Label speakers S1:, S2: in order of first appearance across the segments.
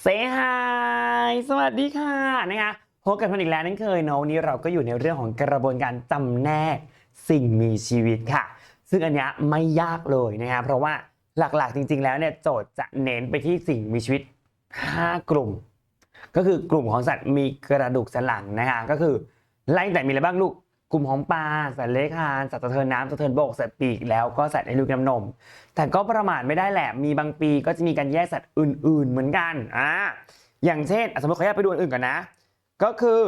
S1: เซฮายสวัสดีค่ะนะคะพบกันพันอีกแล้วนั่นเคยเนาะวันนี้เราก็อยู่ในเรื่องของกระบวนการจำแนกสิ่งมีชีวิตค่ะ ซึ่งอันนี้ไม่ยากเลยนะครับเพราะว่าหลักๆจริง ๆ แล้วเนี่ยโจทย์จะเน้นไปที่สิ่งมีชีวิต 5 กลุ่ม ก็คือกลุ่มของสัตว์มีกระดูกสันหลังนะคะก็คือไล่แต่มีอะไรบ้างลูก กลุ่มของปลาสัตว์เลื้อยคลานสัตว์สะเทินน้ำสะเทินบกสัตว์ปีกแล้วก็สัตว์ในลูกน้ำนม แต่ก็ประมาทไม่ได้แหละมีบางปีก็จะมีการแยกสัตว์อื่น ๆ เหมือนกันอ่าอย่างเช่นสมมติขออนุญาตไปดูดอื่นก่อนนะ ก็คือ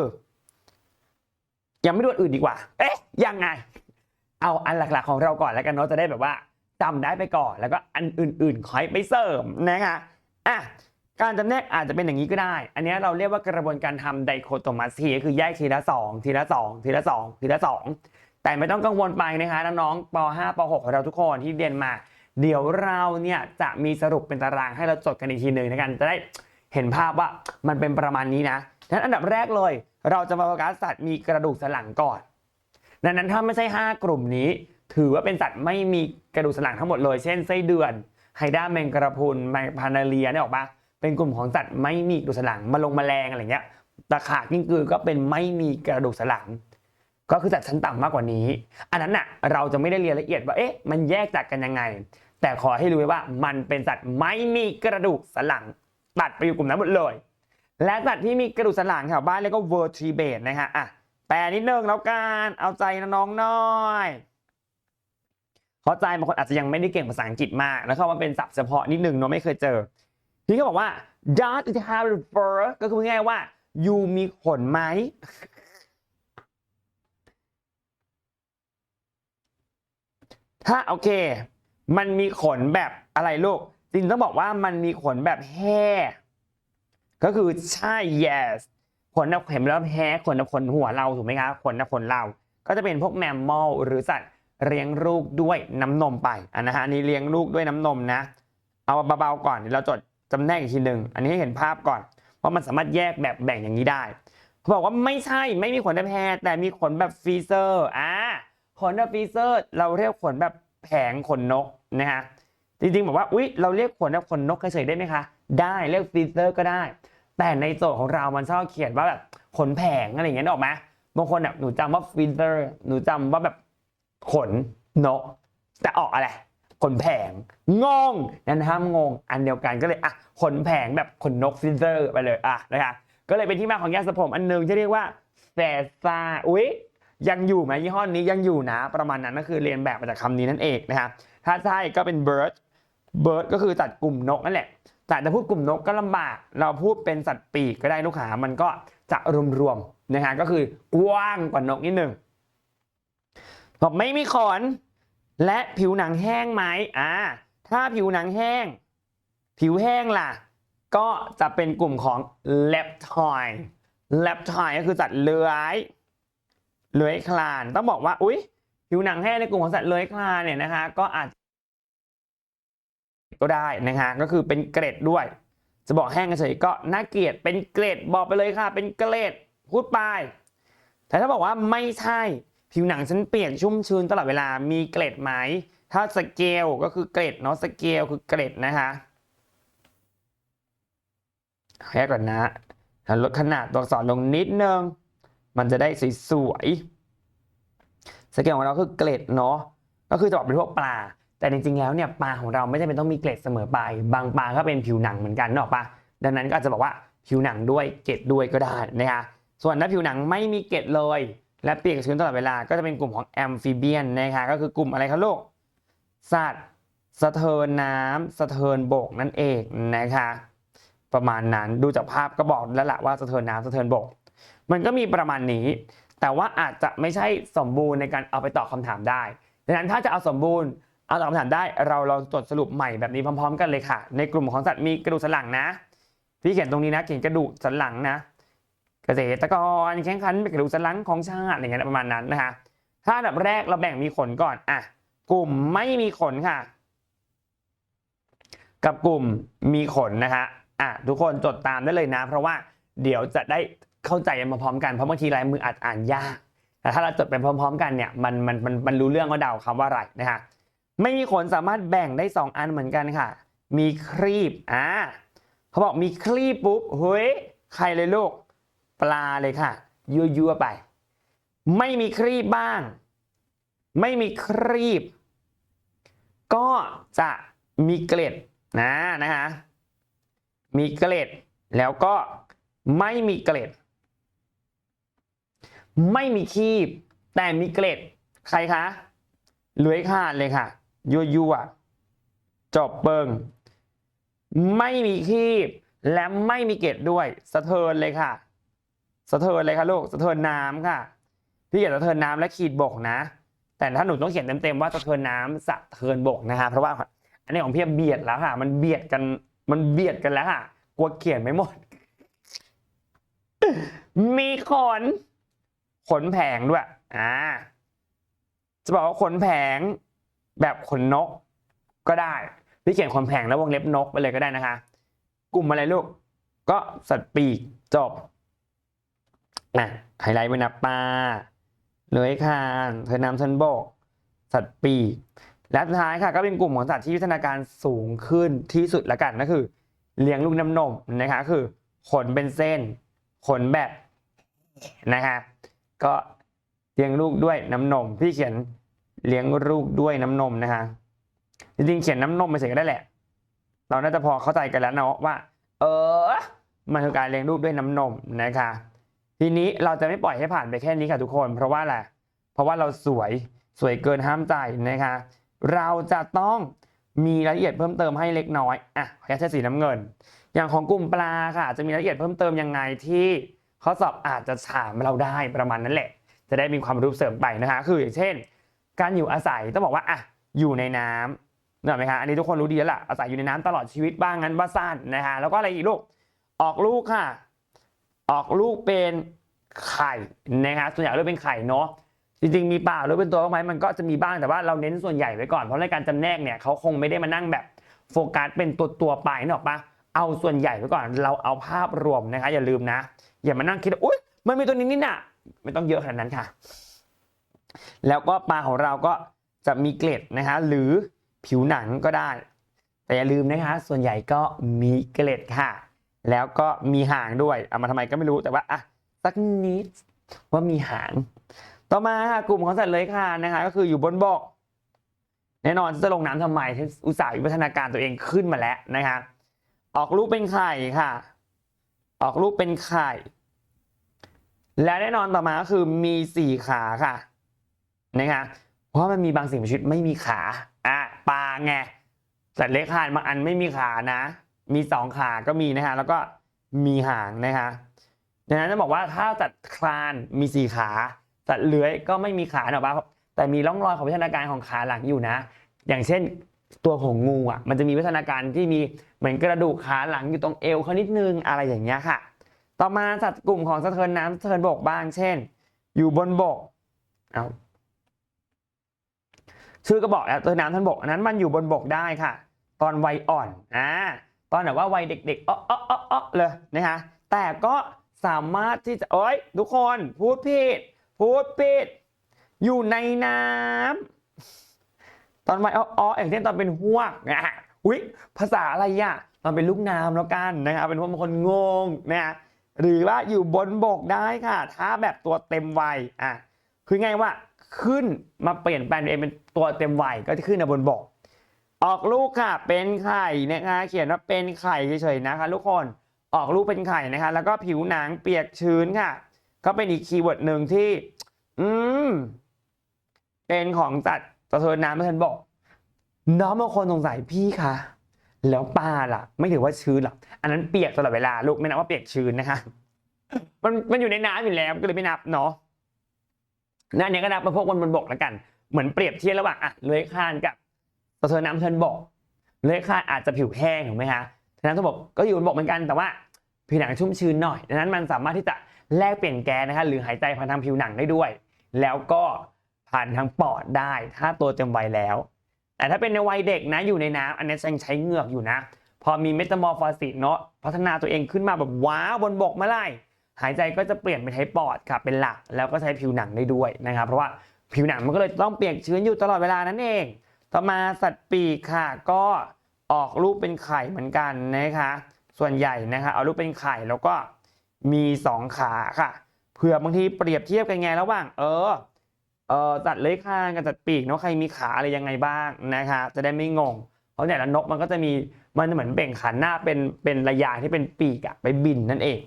S1: ยังไม่ดูดอื่นดีกว่า เอ๊ะยังไง เอาอันหลักๆของเราก่อนแล้วกันเนาะจะได้แบบว่าจำได้ไปก่อน แล้วก็อันอื่นๆค่อยไปเสริมนะคะอะ การจำแนกอาจจะเป็นอย่างนี้ก็ได้ อันนี้เราเรียกว่ากระบวนการทำไดโคโตมัสทีก็คือแยกทีละ 2 ทีละ 2 ทีละ 2 ทีละ 2 แต่ไม่ต้องกังวลไปนะคะน้องๆป .5 ป .6 ของเราทุกคนที่เรียนมา เดี๋ยวเราเนี่ยจะมีสรุปเป็นตารางให้เราจดกันอีกทีหนึ่งในการจะได้เห็นภาพว่ามันเป็นประมาณนี้นะฉะนั้นอันดับแรกเลย เราจะมาโฟกัสสัตว์มีกระดูกสันหลังก่อน ดังนั้นถ้าไม่ใช่ 5 กลุ่มนี้ ถือว่าเป็นสัตว์ไม่มีกระดูกสันหลังทั้งหมดเลย เช่นไส้เดือนไฮด้าแมงกระพุนแมงพานาเลียเนี่ยออกปะ เป็นกลุ่มของสัตว์ไม่มีกระดูกสันหลังมาลงแมลงอะไรเงี้ยตะขาบกิ้งกือก็เป็นไม่มีกระดูกสันหลัง ก็คือสัตว์ชั้นต่ำมากกว่านี้ อันนั้นน่ะเราจะไม่ได้เรียนละเอียดว่าเอ๊ะมันแยกจากกันยังไง แต่ขอให้รู้ไว้ว่ามันเป็นสัตว์ไม่มีกระดูกสันหลังตัดไปอยู่กลุ่มนั้นหมดเลย และสัตว์ที่มีกระดูกสันหลังแถวบ้านเรียกว่า vertebrate นะฮะอะแปลนิดนึงแล้วกันเอาใจน้องๆหน่อยเข้าใจบางคนอาจจะยังไม่ได้เก่งภาษาอังกฤษมาก แล้วเข้ามาเป็นศัพท์เฉพาะนิดนึงเนาะไม่เคยเจอ พี่ก็บอกว่า does it have fur ก็คือง่ายว่า you มีขนไหมถ้าโอเค มันมีขนแบบอะไรลูก จริงต้องบอกว่ามันมีขนแบบแห่ก็คือใช่ yes ขนแบบเห็นแล้วแห่ขนแบบขนหัวเราถูกไหมครับขนแบบขนเรา ก็จะเป็นพวกแมมมอลหรือสัตว์เลี้ยงลูกด้วยน้ำนมไปอันนะฮะนี่เลี้ยงลูกด้วยน้ำนมนะ เอาเบาๆก่อนเดี๋ยวเราจด จำแนกอีกทีหนึ่งอันนี้ให้เห็นภาพก่อนว่ามันสามารถแยกแบบแบ่งอย่างนี้ได้เขาบอกว่าไม่ใช่ไม่มีขนแบบแพรแต่มีขนแบบฟีเซอร์อ่าขนแบบฟีเซอร์ เราเรียกขนแบบแผงขนนกนะฮะจริงๆบอกว่าอุ๊ยเราเรียกขนแบบขนนกเฉยๆได้ไหมคะ ได้เรียกฟีเซอร์ก็ได้ แต่ในโจทย์ของเรามันชอบเขียนว่าแบบขนแผงอะไรอย่างเงี้ยออกไหมบางคนแบบหนูจำว่าฟีเซอร์หนูจำว่าแบบขนนกแต่ออกอะไร ขนแผงงงนั่นห้ามงง อันเดียวกันก็เลยอะขนแผงแบบขนนกฟินเซอร์ไปเลยอะนะคะก็เลยเป็นที่มาของยาสระผมอันหนึงที่เรียกว่าแฟซ่าอุ๊ยยังอยู่ไหมยี่ห้อนี้ยังอยู่นะ ประมาณนั้นก็คือเรียนแบบมาจากคำนี้นั่นเองนะครับถ้าใช่ก็เป็น bird bird ก็คือตัดกลุ่มนกนั่นแหละแต่ถ้าพูดกลุ่มนกก็ลำบาก เราพูดเป็นสัตว์ปีกก็ได้ลูกค้ามันก็จะรวมๆนะฮะก็คือกว้างกว่านกนิดหนึ่งบอกไม่มีขอน และผิวหนังแห้งไหมอ่าถ้าผิวหนังแห้ง ผิวแห้งล่ะ ก็จะเป็นกลุ่มของ leptoid leptoid ก็คือสัตว์เลื้อยเลื้อยคลาน ต้องบอกว่า อุ๊ย ผิวหนังแห้งในกลุ่มของสัตว์เลื้อยคลานเนี่ยนะคะ ก็อาจก็ได้นะคะก็คือเป็นเกรดด้วย จะบอกแห้งเฉยๆก็น่าเกลียดเป็นเกรดบอกไปเลยค่ะ เป็นเกรดพูดไป แต่ถ้าบอกว่าไม่ใช่ ผิวหนังฉันเปียกชุ่มชื้นตลอดเวลามีเกล็ดไหม ถ้าสเกลก็คือเกล็ดเนาะสเกลคือเกล็ดนะคะแยกก่อนนะลดขนาดตัวอักษรลงนิดนึง มันจะได้สวยๆสเกลของเราคือเกล็ดเนาะก็คือจะบอกเป็นพวกปลา แต่จริงๆแล้วเนี่ยปลาของเราไม่จำเป็นต้องมีเกล็ดเสมอไป บางปลาก็เป็นผิวหนังเหมือนกันเนกอะปะดังนั้นก็อาจจะบอกว่าผิวหนังด้วยเกล็ดด้วยก็ได้นะคะส่วนถ้าผิวหนังไม่มีเกล็ดเลย และเปียกชื้นตลอดเวลาก็จะเป็นกลุ่มของแอมฟิเบียนนะคะก็คือกลุ่มอะไรครับลูกสัตว์สะเทินน้ำสะเทินบกนั่นเองนะคะประมาณนั้นดูจากภาพก็บอกแล้วแหละว่าสะเทินน้ำสะเทินบก มันก็มีประมาณนี้ แต่ว่าอาจจะไม่ใช่สมบูรณ์ในการเอาไปตอบคำถามได้ดังนั้นถ้าจะเอาสมบูรณ์เอาตอบคำถามได้เราลองตรวจสรุปใหม่แบบนี้พร้อม ๆ กันเลยค่ะ ในกลุ่มของสัตว์มีกระดูกสันหลังนะ พี่เขียนตรงนี้นะเขียนกระดูกสันหลังนะ เกษตรกรแข่งขันเป็นกระดูกสันหลังของชาติอะไรเงี้ยประมาณนั้นนะคะถ้าอันดับแรกเราแบ่งมีขนก่อนอะกลุ่มไม่มีขนค่ะ กับกลุ่มมีขนนะคะอะทุกคนจดตามได้เลยนะ เพราะว่าเดี๋ยวจะได้เข้าใจมาพร้อมกันเพราะบางทีลายมืออาจอ่านยากแต่ถ้าเราจดไปพร้อม ๆ กันเนี่ยมันมันมันมันรู้เรื่องว่าเดาคำว่าอะไรนะคะไม่มีขนสามารถแบ่งได้ 2 อันเหมือนกันค่ะ มีครีบอ่าเขาบอกมีคลีบปุ๊บเฮ้ยใครเลยลูก ปลาเลยค่ะ ยั่วๆไป ไม่มีครีบบ้าง ไม่มีครีบ ก็จะมีเกล็ดนะนะคะมีเกล็ด แล้วก็ไม่มีเกล็ด ไม่มีคีบ แต่มีเกล็ด ใครคะเลื้อยคลานเลยค่ะ ยั่วๆจบเบิง ไม่มีคีบ และไม่มีเกล็ดด้วย สะเทินเลยค่ะ สะเทินเลยค่ะลูกสะเทินน้ำค่ะ พี่เขียนสะเทินน้ำและขีดบกนะ แต่ถ้าหนูต้องเขียนเต็มๆว่าสะเทินน้ำสะเทินบกนะคะเพราะว่าอันนี้ของพี่เบียดแล้วค่ะ มันเบียดกันมันเบียดกันแล้วค่ะกลัวเขียนไม่หมด มีขนขนแผงด้วยอ่าจะบอกว่าขนแผงแบบขนนกก็ได้พี่เขียนขนแผงแล้ววงเล็บนกไปเลยก็ได้นะคะ กลุ่มอะไรลูก ก็สัตว์ปีกจบ อะไฮไลท์ไว้นปลาเลื้อยคานเธอน้ำชั้นบก สัตว์ปีกและสุดท้ายค่ะก็เป็นกลุ่มของสัตว์ที่วิวัฒนาการสูงขึ้นที่สุดละกันก็คือ เลี้ยงลูกน้ำนมนะคะคือขนเป็นเส้น ขนแบบนะคะก็เลี้ยงลูกด้วยน้ำนมพี่เขียนเลี้ยงลูกด้วยน้ำนมนะคะจริงๆเขียนน้ำนมไปเฉยก็ได้แหละ เราน่าจะพอเข้าใจกันแล้วเนาะว่า เออมันคือการเลี้ยงลูกด้วยน้ำนมนะคะ ทีนี้เราจะไม่ปล่อยให้ผ่านไปแค่นี้ค่ะทุกคน เพราะว่าอะไรเพราะว่าเราสวยสวยเกินห้ามใจนะคะ เราจะต้องมีรายละเอียดเพิ่มเติมให้เล็กน้อยอะขออนุญาตใช้สีน้ำเงิน อย่างของกลุ่มปลาค่ะ จะมีรายละเอียดเพิ่มเติมยังไงที่ข้อสอบอาจจะถามเราได้ประมาณนั้นแหละ จะได้มีความรู้เสริมไปนะคะ คืออย่างเช่น การอยู่อาศัยต้องบอกว่าอะอยู่ในน้ำเนกอะไหมคะอันนี้ทุกคนรู้ดีแล้วล่ะอาศัยอยู่ในน้ำตลอดชีวิตบ้างงั้นว่าสั้นนะคะแล้วก็อะไรอีกลูกออกลูกค่ะ ออกลูกเป็นไข่นะคะส่วนใหญ่เลือกเป็นไข่เนาะจริงๆมีป่าหรือเป็นตัวบ้างไหมมันก็จะมีบ้างแต่ว่าเราเน้นส่วนใหญ่ไว้ก่อนเพราะในการจำแนกเนี่ยเขาคงไม่ได้มานั่งแบบโฟกัสเป็นตัวตัวไปนึกออปะเอาส่วนใหญ่ไว้ก่อนเราเอาภาพรวมนะคะอย่าลืมนะ อย่ามานั่งคิดว่าอุ้ยมันมีตัวนี้นี่น่ะไม่ต้องเยอะขนาดนั้นค่ะ แล้วก็ปลาของเราก็จะมีเกล็ดนะคะหรือผิวหนังก็ได้ แต่อย่าลืมนะคะ ส่วนใหญ่ก็มีเกล็ดค่ะ แล้วก็มีหางด้วยเอามาทำไมก็ไม่รู้แต่ว่าอะสักนิดว่ามีหาง ต่อมาค่ะกลุ่มของสัตว์เลื้อยคลานนะคะ ก็คืออยู่บนบก แน่นอนจะลงน้ำทำไมอุตส่าห์วิวัฒนาการตัวเองขึ้นมาแล้วนะคะออกลูกเป็นไข่ค่ะ ออกลูกเป็นไข่ และแน่นอนต่อมาก็คือมีสี่ขาค่ะนะคะเพราะมันมีบางสิ่งมีชีวิตไม่มีขาอะปลาไงสัตว์เลื้อยคลานบางอันไม่มีขานะ มีสองขาก็มีนะคะแล้วก็มีหางนะคะดังนั้นจะบอกว่าถ้าสัตว์คลานมีสี่ขาสัตว์เลื้อยก็ไม่มีขาหรอกปะแต่มีร่องรอยของวิวัฒนาการของขาหลังอยู่นะ อย่างเช่นตัวของงูอะมันจะมีวิวัฒนาการที่มีเหมือนกระดูกขาหลังอยู่ตรงเอวเขานิดนึงอะไรอย่างเงี้ยค่ะ ต่อมาสัตว์กลุ่มของสะเทินน้ำสะเทินบกบ้าง เช่น อยู่บนบกเอาชื่อก็บอกแล้วสะเทินน้ำสะเทินบกอันนั้นมันอยู่บนบกได้ค่ะ ตอนวัยอ่อนอ่า ตอนแบบว่าวัยเด็กๆอ้ออออ้ออ้อเลยนะคะแต่ก็สามารถที่จะเอ้ยทุกคนพูดผิดพูดผิดอยู่ในน้ำตอนวัยอ้ออ้ออย่างเช่นตอนเป็นหวกนะฮะอุ้ยภาษาอะไรอะตอนเป็นลูกน้ำแล้วกันนะครับเป็นพวกบางคนงงนะฮะหรือว่าอยู่บนบกได้ค่ะ ถ้าแบบตัวเต็มวัยอะคือไงว่าขึ้นมาเปลี่ยนแปลงตัวเองเป็นตัวเต็มวัยก็จะขึ้นมาบนบก ออกลูกค่ะเป็นไข่นะคะ เขียนว่าเป็นไข่เฉยๆนะคะทุกคนออกลูกเป็นไข่นะคะ แล้วก็ผิวหนังเปียกชื้นค่ะ ก็เป็นอีกคีย์เวิร์ดหนึ่งที่ อืม เป็นของสัตว์สะเทินน้ำสะเทินบอก น้องบางคนสงสัยพี่คะแล้วปลาล่ะ ไม่ถือว่าชื้นหรอกอันนั้นเปียกตลอดเวลาลูกไม่นับว่าเปียกชื้นนะคะมันมันอยู่ในน้ำอยู่แล้วก็เลยไม่นับเนาะนั่นเนี่ยก็นับเป็นพวกบนบนบกแล้วกัน เหมือนเปรียบเทียบระหว่างอะเลื้อยคลานกับ สะเทินน้ำสะเทินบกเลื้อยคลาอาจจะผิวแห้งถูกไหมคะฉะนั้นต้องบอกก็อยู่บนบกเหมือนกันแต่ว่าผิวหนังชุ่มชื้นหน่อยดังนั้นมันสามารถที่จะแลกเปลี่ยนแก๊สนะคะหรือหายใจผ่านทางผิวหนังได้ด้วย แล้วก็ผ่านทางปอดได้ถ้าตัวเต็มวัยแล้ว แต่ถ้าเป็นในวัยเด็กนะอยู่ในน้ำอันนี้ยังใช้เหงือกอยู่นะ พอมีเมตา m อร์ฟอสิสเนาะพัฒนาตัวเองขึ้นมาแบบว้าวบนบกเมื่อไหร่หายใจก็จะเปลี่ยนเป็นใช้ปอดค่ะเป็นหลัก แล้วก็ใช้ผิวหนังได้ด้วยนะครับเพราะว่าผิวหนังมันก็เลยต้องเปียกชื้นอยู่ตลอดเวลานั่นเอง ต่อมาสัตว์ปีกค่ะ ก็ออกลูกเป็นไข่เหมือนกันนะคะ ส่วนใหญ่นะคะเอารูปเป็นไข่แล้วก็มีสองขาค่ะเผื่อบางทีเปรียบเทียบกันไงระหว่าง เออเออสัตว์เลื้อยคลานกับสัตว์ปีกเนาะใครมีขาอะไรยังไงบ้างนะคะจะได้ไม่งง เพราะเนี่ยนกมันก็จะมีมันเหมือนเบ่งขาหน้าเป็นเป็นระยางที่เป็นปีกอะไปบินนั่นเอง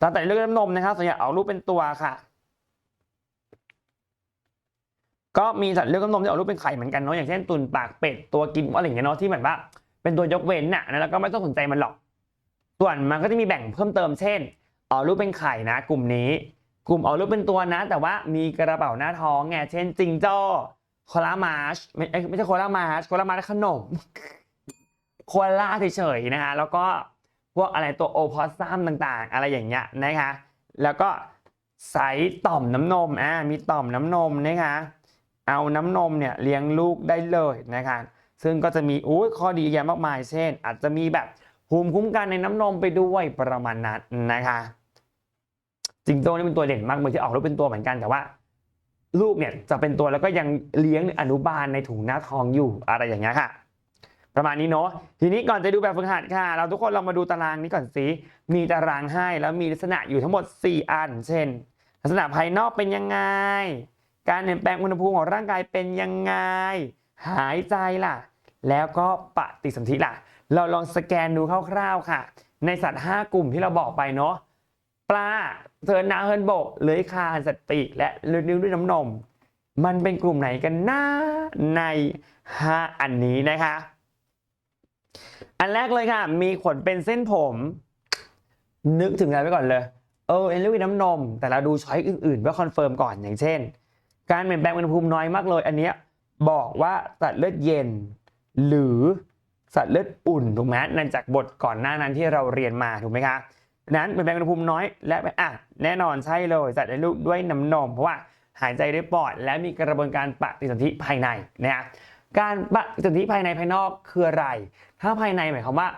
S1: ตอนแต่เลือกน้ำนมนะครับส่วนใหญ่เอารูปเป็นตัวค่ะ ก็มีสัตว์เลือกน้ำนมที่เอารูปเป็นไข่เหมือนกันเนาะอย่างเช่นตุ่นปากเป็ดตัวกินอะไรอย่างเงี้ยเนาะที่เหมือนว่าเป็นตัวยกเว้นน่ะแล้วก็ไม่ต้องสนใจมันหรอก ส่วนมันก็จะมีแบ่งเพิ่มเติมเช่นเอารูปเป็นไข่นะ กลุ่มนี้ กลุ่มเอารูปเป็นตัวนะ แต่ว่ามีกระเป๋าหน้าท้องไงเช่นจิงโจ้โคลามาชไม่ไม่ใช่โคลามาชโคลามาชขนมโคลาเฉยๆนะคะแล้วก็พวกอะไรตัวโอพอสซัมต่างๆ อะไรอย่างเงี้ยนะคะ แล้วก็ไซส์ต่อมน้ำนมอ่ามีต่อมน้ำนมนะคะ เอาน้ำนมเนี่ยเลี้ยงลูกได้เลยนะคะซึ่งก็จะมีอ้ข้อดีเยอะมากมาย เช่น อาจจะมีแบบภูมิคุ้มกันในน้ำนมไปด้วยประมาณนั้นนะคะจิงโจ้นี่เป็นตัวเด่นมากเลยที่ออกลูกเป็นตัวเหมือนกันแต่ว่า ลูกเนี่ยจะเป็นตัวแล้วก็ยังเลี้ยงอนุบาลในถุงหน้าท้องอยู่อะไรอย่างเงี้ยค่ะ ประมาณนี้เนาะทีนี้ก่อนจะดูแบบฝึกหัดค่ะ เราทุกคนเรามาดูตารางนี้ก่อนสิมีตารางให้แล้วมีลักษณะอยู่ทั้งหมด 4 อัน เช่น ลักษณะภายนอกเป็นยังไง การเปลี่ยนแปลงอุณหภูมิของร่างกายเป็นยังไง หายใจล่ะ แล้วก็ปฏิสนธิล่ะ เราลองสแกนดูคร่าวๆค่ะ ในสัตว์ 5 กลุ่มที่เราบอกไปเนาะปลาเทินนาเฮินบกเลื้อยคานสัตว์ปีกและเลือดนิ้วด้วยน้ำนม มันเป็นกลุ่มไหนกันนะใน 5 อันนี้นะคะ อันแรกเลยค่ะ มีขนเป็นเส้นผม นึกถึงอะไรไว้ก่อนเลย เออเอ็นเลูกน้ำนม แต่เราดูช้อยอื่นๆเพื่อคอนเฟิร์มก่อนอย่างเช่น การเปลี่ยนแปลงอุณหภูมิน้อยมากเลย อันเนี้ยบอกว่าสัตว์เลือดเย็น หรือสัตว์เลือดอุ่นถูกไหมนั่นจากบทก่อนหน้านั้นที่เราเรียนมาถูกไหมคะนั้นเปลี่ยนแปลงอุณหภูมิน้อยและอะแน่นอนใช่เลยสัตว์เลี้ลูกด้วยน้ำนมเพราะว่าหายใจด้วยปอด และมีกระบวนการปฏิสนธิภายในนะฮะการปฏิสนธิภายในภายนอกคืออะไร ถ้าภายในหมายความว่า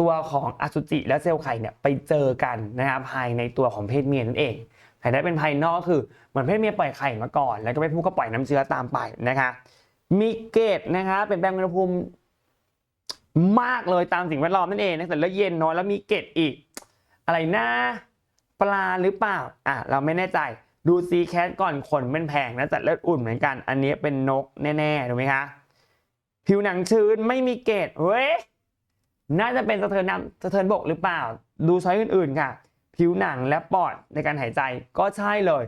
S1: ตัวของอสุจิและเซลล์ไข่เนี่ยไปเจอกันนะครับภายในตัวของเพศเมียนั่นเอง แต่ถ้าเป็นภายนอกคือเหมือนเพศเมียปล่อยไข่มาก่อน แล้วก็เพศผู้ก็ปล่อยน้ำเชื้อตามไปนะคะมีเกตนะคะเป็นแปลงอุณหภูมิมากเลยตามสิ่งแวดล้อมนั่นเองนะแต่แล้วเย็นเนอะแล้วมีเกตอีก อะไรนะปลาหรือเปล่าอะเราไม่แน่ใจดูซีแคทก่อนขนเป็นแผงนะแต่เลือดอุ่นเหมือนกัน อันนี้เป็นนกแน่ๆถูกไหมคะผิวหนังชื้นไม่มีเกตเว้ยน่าจะเป็นสะเทินน้ำสะเทินบกหรือเปล่า ดูช้อยอื่นๆค่ะ ผิวหนังและปอดในการหายใจก็ใช่เลย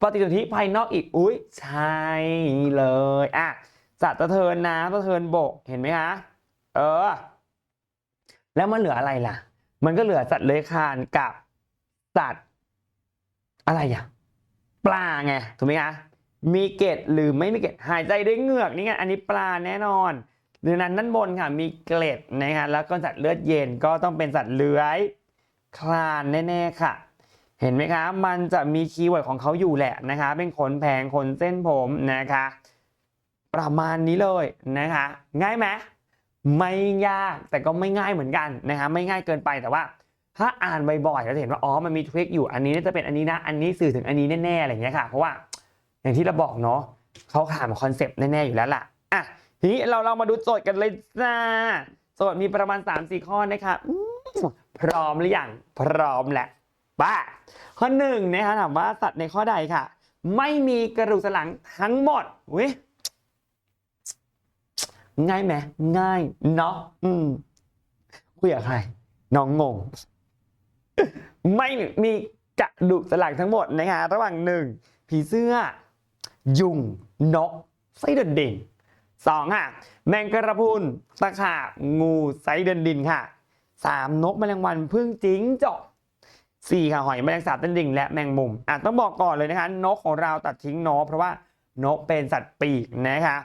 S1: ปฏิสนธิภายนอกอีกอุ้ยใช่เลยอะสัตว์สะเทินน้ำสะเทินบกเห็นไหมคะเออ แล้วมันเหลืออะไรล่ะ มันก็เหลือสัตว์เลื้อยคลานกับสัตว์อะไรอะปลาไงถูกไหมคะมีเกล็ดหรือไม่มีเกล็ดหายใจด้วยเหงือกนี่ไงอันนี้ปลาแน่นอนดังนั้นด้านบนค่ะมีเกล็ดนะฮะแล้วก็สัตว์เลือดเย็นก็ต้องเป็นสัตว์เลื้อย คลานแน่ๆค่ะ เห็นไหมคะ มันจะมีคีย์เวิร์ดของเขาอยู่แหละนะคะ เป็นขนแผงขนเส้นผมนะคะ ประมาณนี้เลยนะคะ ง่ายไหมไม่ยากแต่ก็ไม่ง่ายเหมือนกันนะคะไม่ง่ายเกินไปแต่ว่า ถ้าอ่านบ่อยๆเราจะเห็นว่าอ๋อมันมีทริคอยู่อันนี้น่าจะเป็นอันนี้นะอันนี้สื่อถึงอันนี้แน่ๆอะไรอย่างเงี้ยค่ะเพราะว่าอย่างที่เราบอกเนาะเขาถามคอนเซปต์แน่ๆอยู่แล้วล่ะอะทีนี้เราเรามาดูโจทย์กันเลยจ้าโจทย์มีประมาณ3-4ข้อนะคะอื พร้อมหรือยังพร้อมแหละป้าข้อหนึ่งนะคะถามว่าสัตว์ในข้อใดค่ะ ไม่มีกระดูกสันหลังทั้งหมดเว้ยง่ายไหมง่ายเนาะอืมคุยกับใครน้องงง ไม่มีกระดูกสันหลังทั้งหมดนะคะระหว่างหนึ่งผีเสื้อ ยุงนกไส้เดินดินสองค่ะ แมงกระพรุนตะขาบงูไส้เดินดินค่ะ สามนกแมลงวันพึ่งจิ้งจอกสี่ค่ะหอยแมลงสาบเดินดินและแมงมุมอะต้องบอกก่อนเลยนะคะนกของเราตัดทิ้งนกเพราะว่านกเป็นสัตว์ปีกนะคะ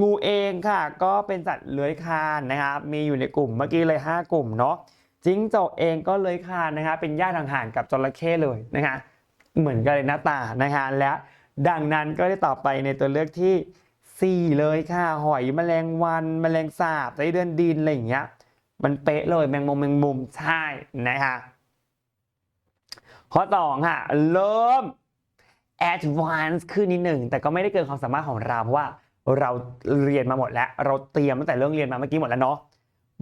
S1: งูเองค่ะก็เป็นสัตว์เลื้อยคลานนะครับมีอยู่ในกลุ่มเมื่อกี้เลย 5 กลุ่มเนาะจิ้งจอกเองก็เลื้อยคลานนะคะเป็นญาติห่างๆกับจระเข้เลยนะคะเหมือนกันเลยหน้าตานะคะและดังนั้นก็ได้ต่อไปในตัวเลือกที่ 4 เลยค่ะหอยแมลงวัน แมลงสาบไส้เดือนดินอะไรอย่างเงี้ย มันเป๊ะเลยแมงมุมแมงมุมใช่นะคะข้อสองค่ะ เริ่ม advance ขึ้นนิดหนึ่ง แต่ก็ไม่ได้เกินความสามารถของเราเพราะว่าเราเรียนมาหมดแล้ว เราเตรียมตั้งแต่เรื่องเรียนมาเมื่อกี้หมดแล้วเนาะ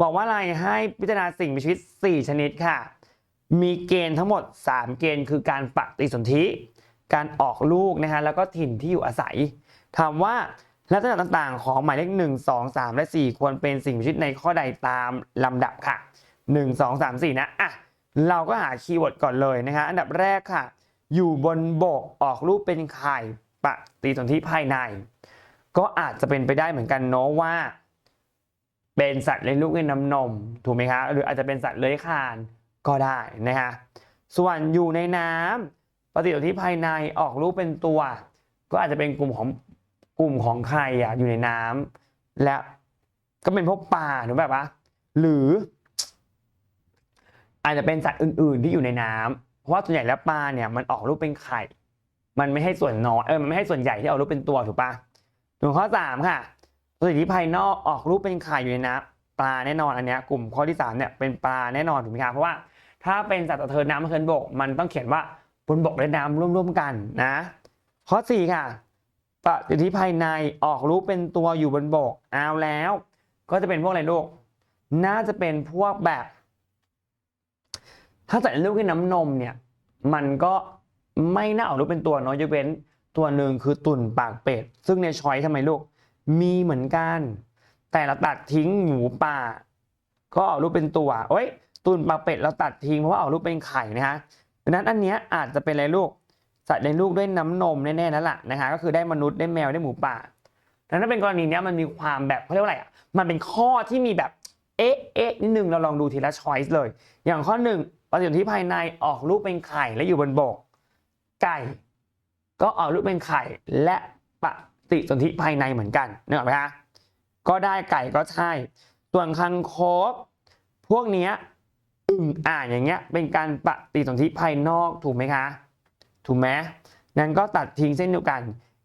S1: บอกว่าอะไรให้พิจารณาสิ่งมีชีวิต 4 ชนิดค่ะ มีเกณฑ์ทั้งหมด 3 เกณฑ์คือการปฏิสนธิ การออกลูกนะฮะแล้วก็ถิ่นที่อยู่อาศัยถามว่า ลักษณะต่างๆ ของหมายเลข1 2 3 และ 4 ควรเป็นสิ่งมีชีวิตในข้อใดตามลำดับค่ะ 1 2 3 4 นะอะเราก็หาคีย์เวิร์ดก่อนเลยนะคะอันดับแรกค่ะ อยู่บนบกออกลูกเป็นไข่ปฏิสนธิภายใน ก็อาจจะเป็นไปได้เหมือนกันเนาะว่า เป็นสัตว์เลี้ยงลูกด้วยน้ำนมถูกไหมคะหรืออาจจะเป็นสัตว์เลื้อยคลานก็ได้นะคะส่วนอยู่ในน้ำปฏิสนธิภายในออกลูกเป็นตัว ก็อาจจะเป็นกลุ่มของ กลุ่มของใครอะอยู่ในน้ำและก็เป็นพวกปลาหรือแบบว่าหรือ อาจจะเป็นสัตว์อื่น ๆ ที่อยู่ในน้ำเพราะว่าส่วนใหญ่แล้วปลาเนี่ยมันออกลูกเป็นไข่ มันไม่ให้ส่วนน้อยเออมันไม่ให้ส่วนใหญ่ที่ออกลูกเป็นตัวถูกปะส่วนข้อสามค่ะปฏิสนธิภายนอกออกรูปเป็นไข่อยู่ในน้ำปลาแน่นอนอันเนี้ยกลุ่มข้อที่3เนี่ยเป็นปลาแน่นอนถูกไหมครับเพราะว่าถ้าเป็นสัตว์สะเทินน้ำสะเทินบก มันต้องเขียนว่าบนบกและน้ำร่วมๆกันนะ ข้อ4ค่ะ ปฏิสนธิภายในออกรูปเป็นตัวอยู่บนบกเอาแล้ว ก็จะเป็นพวกอะไรลูก น่าจะเป็นพวกแบบ ถ้าใส่ลูกที่น้ำนมเนี่ย มันก็ไม่น่าออกรูปเป็นตัวเนาะยกเว้นตัวหนึ่งคือตุ่นปากเป็ด ซึ่งในช้อยทำไมลูก มีเหมือนกัน แต่เราตัดทิ้งหมูป่า ก็ออกรูปเป็นตัวเอ้ยตุ่นปลาเป็ดเราตัดทิ้งเพราะว่าออกรูปเป็นไข่นะฮะดังนั้นอันเนี้ยอาจจะเป็นอะไรลูก สัตว์ในลูกด้วยน้ำนมแน่ๆแล้วล่ะนะคะก็คือได้มนุษย์ได้แมวได้หมูป่าดังนั้นเป็นกรณีนี้มันมีความแบบเขาเรียกว่าอะไรอะมันเป็นข้อที่มีแบบเอ๊ะเอ๊ะนิดนึงเราลองดูทีละช้อยส์เลย อย่างข้อหนึ่งปฏิสนธิภายในออกลูกเป็นไข่และอยู่บนบก ไก่ ก็ออกลูกเป็นไข่และปฏิสนธิภายในเหมือนกันนึกออกไหมคะก็ได้ไก่ก็ใช่ ส่วนคังคกพวกเนี้ยอึ่งอ่างอย่างเงี้ยเป็นการปฏิสนธิภายนอกถูกไหมคะ ถูกไหมนั้นก็ตัดทิ้งเส้นเดียวกัน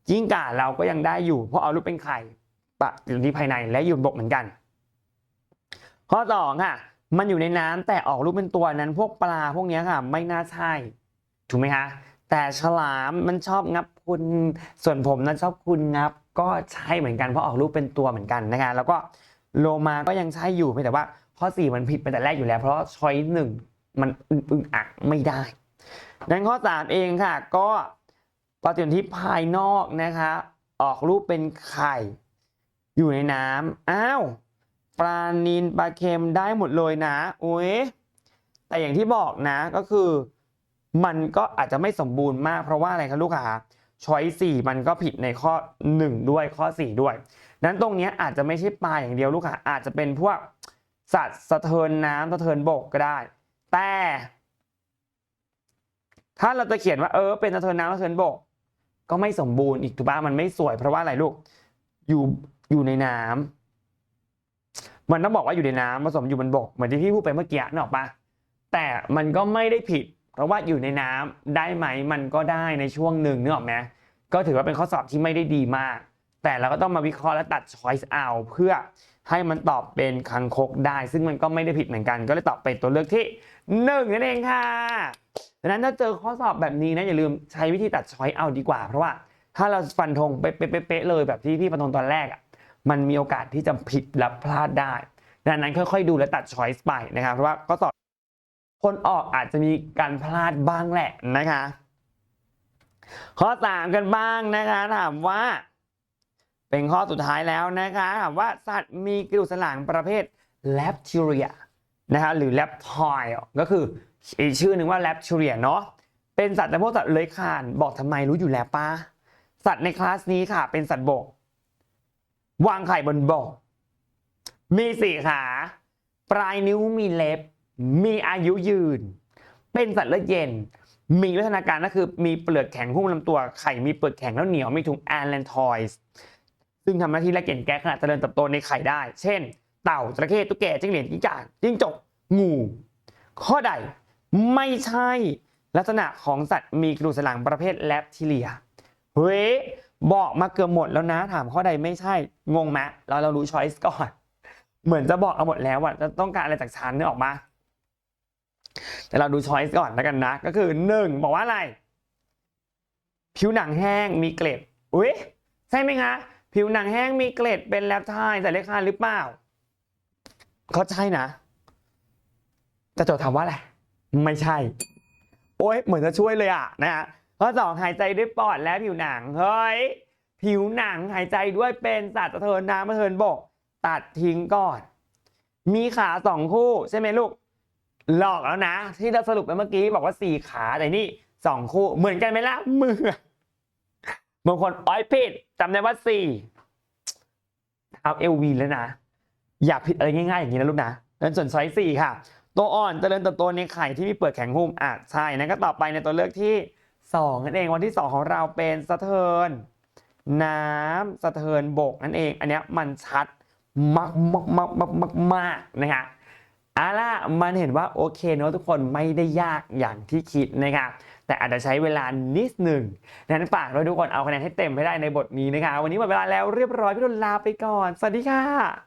S1: จิ้งก่าเราก็ยังได้อยู่ เพราะเอาลูกเป็นไข่ปฏิสนธิภายในและอยู่บนบกเหมือนกัน ข้อสองค่ะ มันอยู่ในน้ำแต่ออกลูกเป็นตัวนั้น พวกปลาพวกเนี้ยค่ะ ไม่น่าใช่ ถูกไหมคะ แต่ฉลามมันชอบงับคุณ ส่วนผมนั้นชอบคุณงับ ก็ใช่เหมือนกัน เพราะออกลูกเป็นตัวเหมือนกันนะคะ แล้วก็โลมาก็ยังใช่อยู่เพียงแต่ว่า ข้อ 4 มันผิดไปแต่แรกอยู่แล้ว เพราะช้อยหนึ่งมันอึ้งอักไม่ได้ นั้นข้อ 3 เองค่ะ ก็ปฏิสนธิภายนอกนะคะ ออกรูปเป็นไข่ อยู่ในน้ำอ้าวปลานินปลาเค็มได้หมดเลยนะโอ้ยแต่อย่างที่บอกนะก็คือ มันก็อาจจะไม่สมบูรณ์มากเพราะว่าอะไรครับลูกค้าช้อยสี่มันก็ผิดในข้อ 1 ด้วยข้อ 4 ด้วย นั้นตรงนี้อาจจะไม่ใช่ปลาอย่างเดียวลูกค้าอาจจะเป็นพวกสัตว์สะเทินน้ำสะเทินบกก็ได้ แต่ ถ้าเราจะเขียนว่าเออเป็นสะเทินน้ำสะเทินบก ก็ไม่สมบูรณ์อีกถูกปะมันไม่สวยเพราะว่าอะไรลูก อยู่อยู่ในน้ำมันต้องบอกว่าอยู่ในน้ำผสมอยู่บนบกเหมือนที่พี่พูดไปเมื่อกี้นึกออกปะแต่มันก็ไม่ได้ผิด เพราะว่าอยู่ในน้ำได้ไหมมันก็ได้ในช่วงหนึ่งนึกออกไหมก็ถือว่าเป็นข้อสอบที่ไม่ได้ดีมาก แต่เราก็ต้องมาวิเคราะห์และตัดช้อยส์เอาเพื่อ ให้มันตอบเป็นคังคกได้ ซึ่งมันก็ไม่ได้ผิดเหมือนกัน ก็เลยตอบเป็นตัวเลือกที่หนึ่งนั่นเองค่ะดังนั้นถ้าเจอข้อสอบแบบนี้นะอย่าลืมใช้วิธีตัดช้อยเอาดีกว่า เพราะว่าถ้าเราฟันธงเป๊ะๆเลยแบบที่พี่ฟันธงตอนแรกอะมันมีโอกาสที่จะผิดและพลาดได้ดังนั้นค่อยๆดูและตัดช้อยส์ไปนะครับเพราะว่าข้อสอบคนออกอาจจะมีการพลาดบ้างแหละนะคะ ข้อสามกันบ้างนะคะถามว่า เป็นข้อสุดท้ายแล้วนะคะว่าสัตว์มีกระดูกสันหลังประเภท Lepturia นะคะหรือ Reptile ก็คืออีกชื่อหนึ่งว่า Lepturia เนาะเป็นสัตว์ในพวกสัตว์เลื้อยคลานบอกทำไมรู้อยู่แล้วป้าสัตว์ในคลาสนี้ค่ะ เป็นสัตว์บก วางไข่บนบก มีสี่ขา ปลายนิ้วมีเล็บ มีอายุยืน เป็นสัตว์เลือดเย็น มีวัฒนาการก็คือมีเปลือกแข็งหุ้มลำตัวไข่มีเปลือกแข็งแล้วเหนียวมีถุงแอนแลนทอยส์ ซึ่งทำหน้าที่และเก่งแก้ขณะเจริญเติบโตในไข่ได้ เช่น เต่าจระเข้ตุ๊กแกจิ้งเหลนจิ้งจาจิ้งจกงู ข้อใดไม่ใช่ลักษณะของสัตว์มีกระดูกสันหลังประเภทแลปทิเลีย เฮ้ยบอกมาเกือบหมดแล้วนะ ถามข้อใดไม่ใช่ งงไหมเราเรารู้ช้อยส์ก่อน เหมือนจะบอกเอาหมดแล้วว่าจะต้องการอะไรจากฉันนึกออกมา แต่เราดูช้อยส์ก่อนแล้วกันนะ ก็คือหนึ่งบอกว่าอะไร ผิวหนังแห้งมีเกล็ดอุ้ยใช่ไหมคะ ผิวหนังแห้งมีเกล็ดเป็นแลปทน์แต่เลขคานหรือเปล่า เขาใช่นะแต่โจทย์ถามว่าอะไร ไม่ใช่ โอ้ยเหมือนจะช่วยเลยอะนะฮะข้อสองหายใจด้วยปอดและผิวหนัง เฮ้ย ผิวหนังหายใจด้วยเป็นสัตว์สะเทินน้ำสะเทินบก ตัดทิ้งก่อน มีขาสองคู่ใช่ไหมลูก หลอกแล้วนะ ที่เราสรุปไปเมื่อกี้บอกว่าสี่ขาแต่นี่สองคู่เหมือนกันไหมล่ะเหมือน บางคนอ้อยผิดจำได้ว่าสี่เท้าเอลวีแล้วนะ อย่าผิดอะไรง่ายๆอย่างนี้นะลูกนะนั้นส่วนไซส์สี่ค่ะ ตัวอ่อนเจริญเติบโตในไข่ที่มีเปลือกแข็งหุ้มอะใช่นั่นก็ต่อไปในตัวเลือกที่สองนั่นเองวันที่สองของเราเป็นสะเทินน้ำสะเทินบกนั่นเอง อันเนี้ยมันชัดมากมากมากมากมากมากนะคะเอาล่ะมันเห็นว่าโอเคเนอะทุกคนไม่ได้ยากอย่างที่คิดนะครับ แต่อาจจะใช้เวลานิดหนึ่งนั้นฝากด้วยทุกคนเอาคะแนนให้เต็มให้ได้ในบทนี้นะคะ วันนี้หมดเวลาแล้วเรียบร้อยพี่ดนลาไปก่อน สวัสดีค่ะ